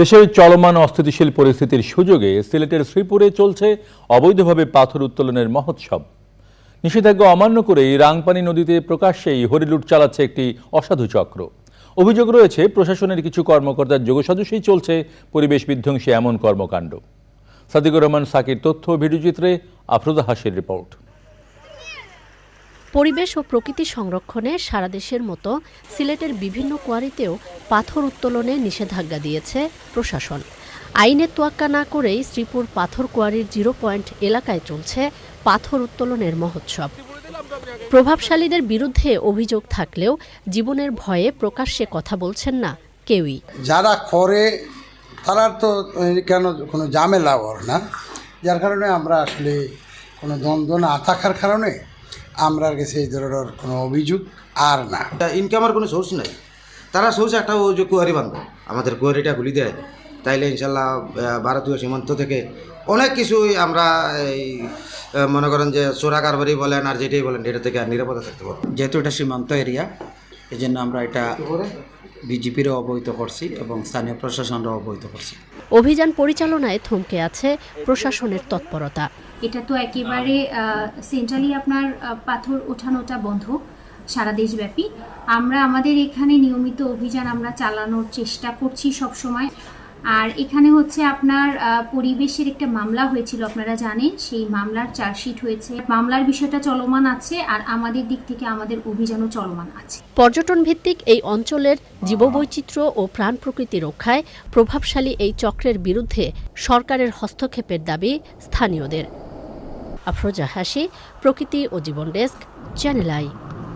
দেশের চলমান অস্থিতিশীল পরিস্থিতির সুযোগে সিলেটের শ্রীপুরে চলছে অবৈধভাবে পাথর উত্তোলনের মহোৎসব। নিষেধাজ্ঞা অমান্য করেই রাংপানি নদীতে প্রকাশ্যেই হরিলুট চালাচ্ছে একটি অসাধু চক্র। অভিযোগ রয়েছে, প্রশাসনের কিছু কর্মকর্তার যোগসাজশেই চলছে পরিবেশ বিধ্বংসী এমন কর্মকাণ্ড। সাদিকুর রহমান, সাকির তথ্য ভিডিওচিত্রে আফরোজা হাসির রিপোর্ট। পরিবেশ ও প্রকৃতি সংরক্ষণে সারা দেশের মতো সিলেটের বিভিন্ন কোয়ারিতেও পাথর উত্তোলনে নিষেধাজ্ঞা দিয়েছে প্রশাসন। আইনের তোয়াক্কা না করেই শ্রীপুর পাথর কোয়ারির জিরো পয়েন্ট এলাকায় চলছে পাথর উত্তোলনের মহোৎসব। প্রভাবশালীদের বিরুদ্ধে অভিযোগ থাকলেও জীবনের ভয়ে প্রকাশ্যে কথা বলছেন না কেউই। যারা করে, তারা তো কেন কোনো ওর না? যার কারণে আমরা আসলে কোনো দ্বন্দ্ব না থাকার কারণে আমরা কাছে এই ধরনের কোনো অভিযোগ আর না। ইনকামের কোনো সোর্স নাই। তারা সোর্স একটা ওই যে কুয়ারি বান্ধব আমাদের কুয়ারিটা খুলি দেয়। তাইলে ইনশাল্লাহ ভারতীয় সীমান্ত থেকে অনেক কিছুই আমরা এই মনে করেন যে চোরা কারবারি বলেন আর যেটাই বলেন এটা থেকে আর নিরাপদে থাকতে পারব যেহেতু এটা সীমান্ত এরিয়া এই জন্য আমরা এটা বিজেপিরও অবহিত করছি এবং স্থানীয় প্রশাসনরাও অবহিত করছি। অভিযান পরিচালনায় থমকে আছে প্রশাসনের তৎপরতা। এটা তো একেবারে সেন্ট্রালি আপনার পাথর ওঠানোটা বন্ধ সারা দেশব্যাপী। আমরা আমাদের এখানে নিয়মিত অভিযান আমরা চালানোর চেষ্টা করছি সব সময় আর এখানে হচ্ছে আপনার পরিবেশের একটা মামলা হয়েছিল, আপনারা জানেন, সেই মামলার চার্জশিট হয়েছে। মামলার বিষয়টা চলমান আছে আর আমাদের দিক থেকে আমাদের অভিযানও চলমান আছে। পর্যটন ভিত্তিক এই অঞ্চলের জীববৈচিত্র্য ও প্রাণ প্রকৃতি রক্ষায় প্রভাবশালী এই চক্রের বিরুদ্ধে সরকারের হস্তক্ষেপের দাবি স্থানীয়দের। আফরোজা হাসি, প্রকৃতি ও জীবন ডেস্ক, চ্যানেল আই।